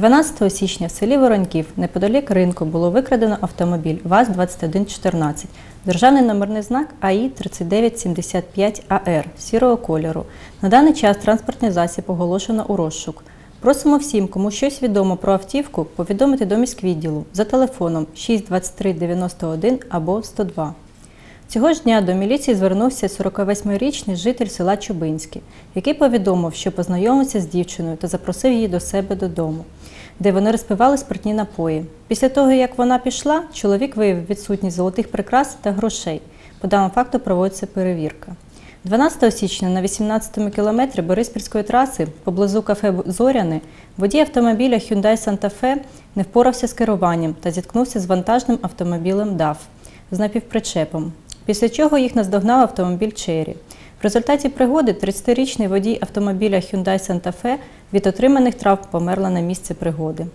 12 січня в селі Вороньків неподалік ринку було викрадено автомобіль ВАЗ-2114, державний номерний знак АІ 3975АР сірого кольору. На даний час транспортний засіб оголошено у розшук. Просимо всім, кому щось відомо про автівку, повідомити до міськвідділу за телефоном 623 91 або 102. Цього ж дня до міліції звернувся 48-річний житель села Чубинське, який повідомив, що познайомився з дівчиною та запросив її до себе додому, де вони розпивали спиртні напої. Після того, як вона пішла, чоловік виявив відсутність золотих прикрас та грошей. По даному факту проводиться перевірка. 12 січня на 18-му кілометрі Бориспільської траси поблизу кафе Зоряни водій автомобіля Hyundai Santa Fe не впорався з керуванням та зіткнувся з вантажним автомобілем DAF з напівпричепом, після чого їх наздогнав автомобіль Черрі. В результаті пригоди 30-річний водій автомобіля Hyundai Santa Fe від отриманих травм померла на місці пригоди.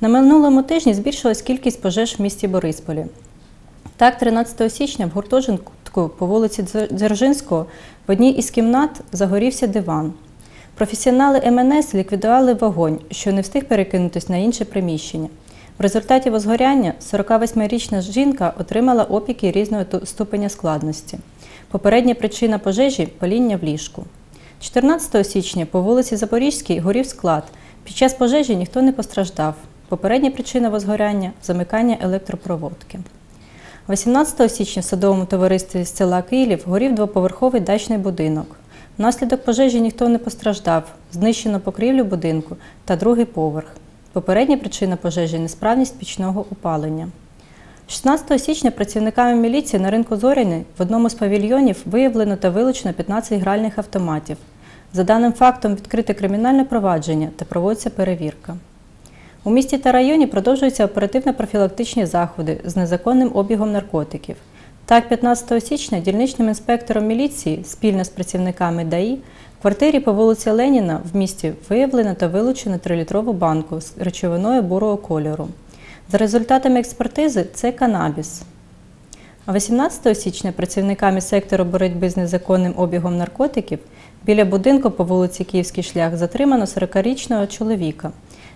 На минулому тижні збільшилась кількість пожеж в місті Борисполі. Так, 13 січня в гуртожитку по вулиці Дзержинського в одній із кімнат загорівся диван. Професіонали МНС ліквідували вогонь, що не встиг перекинутись на інше приміщення. В результаті возгоряння 48-річна жінка отримала опіки різного ступеня складності. Попередня причина пожежі паління в ліжку. 14 січня по вулиці Запорізькій горів склад. Під час пожежі ніхто не постраждав. Попередня причина возгоряння замикання електропроводки. 18 січня в садовому товаристві з села Київ горів двоповерховий дачний будинок. Внаслідок пожежі ніхто не постраждав, знищено покрівлю будинку та другий поверх. Попередня причина пожежі несправність пічного опалення. 16 січня працівниками міліції на ринку Зоряни в одному з павільйонів виявлено та вилучено 15 гральних автоматів. За даним фактом відкрите кримінальне провадження та проводиться перевірка. У місті та районі продовжуються оперативно-профілактичні заходи з незаконним обігом наркотиків. Так, 15 січня дільничним інспектором міліції спільно з працівниками ДАІ в квартирі по вулиці Леніна в місті виявлено та вилучено 3-літрову банку з речовиною бурого кольору. За результатами експертизи це канабіс. А 18 січня працівниками сектору боротьби з незаконним обігом наркотиків біля будинку по вулиці Київський шлях затримано 40-річного чоловіка.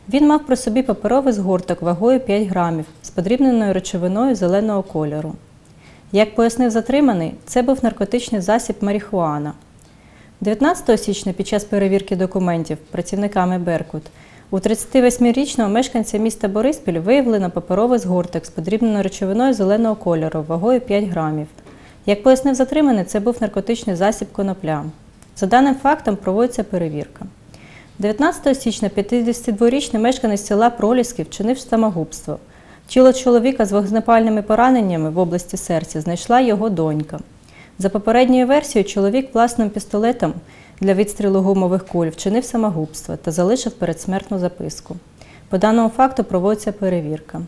Він мав при собі паперовий згорток вагою 5 грамів з подрібненою речовиною зеленого кольору. Як пояснив затриманий, це був наркотичний засіб марихуана. 19 січня під час перевірки документів працівниками Беркут у 38-річного мешканця міста Бориспіль виявлено паперовий згорток з подрібненою речовиною зеленого кольору вагою 5 грамів. Як пояснив затриманий, це був наркотичний засіб конопля. За даним фактом проводиться перевірка. 19 січня 52-річний мешканець села Проліски вчинив самогубство. Тіло чоловіка з вогнепальними пораненнями в області серця знайшла його донька. За попередньою версією, чоловік власним пістолетом для відстрілу гумових куль вчинив самогубство та залишив передсмертну записку. По даному факту проводиться перевірка.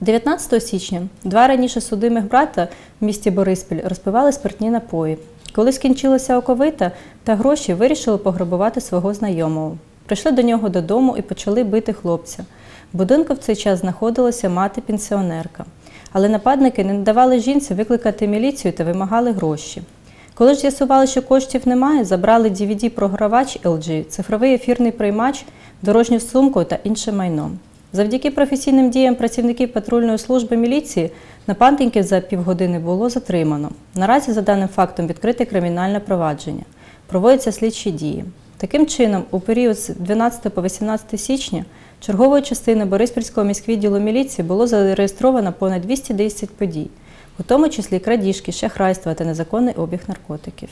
19 січня два раніше судимих брата в місті Бориспіль розпивали спиртні напої. Коли скінчилася оковита та гроші, вирішили пограбувати свого знайомого. Прийшли до нього додому і почали бити хлопця. В будинку в цей час знаходилася мати-пенсіонерка. Але нападники не давали жінці викликати міліцію та вимагали гроші. Коли ж з'ясували, що коштів немає, забрали DVD-програвач LG, цифровий ефірний приймач, дорожню сумку та інше майно. Завдяки професійним діям працівників патрульної служби міліції нападників за півгодини було затримано. Наразі за даним фактом відкрите кримінальне провадження. Проводяться слідчі дії. Таким чином, у період з 12 по 18 січня черговою частиною Бориспільського міськвідділу міліції було зареєстровано понад 210 подій, у тому числі крадіжки, шахрайства та незаконний обіг наркотиків.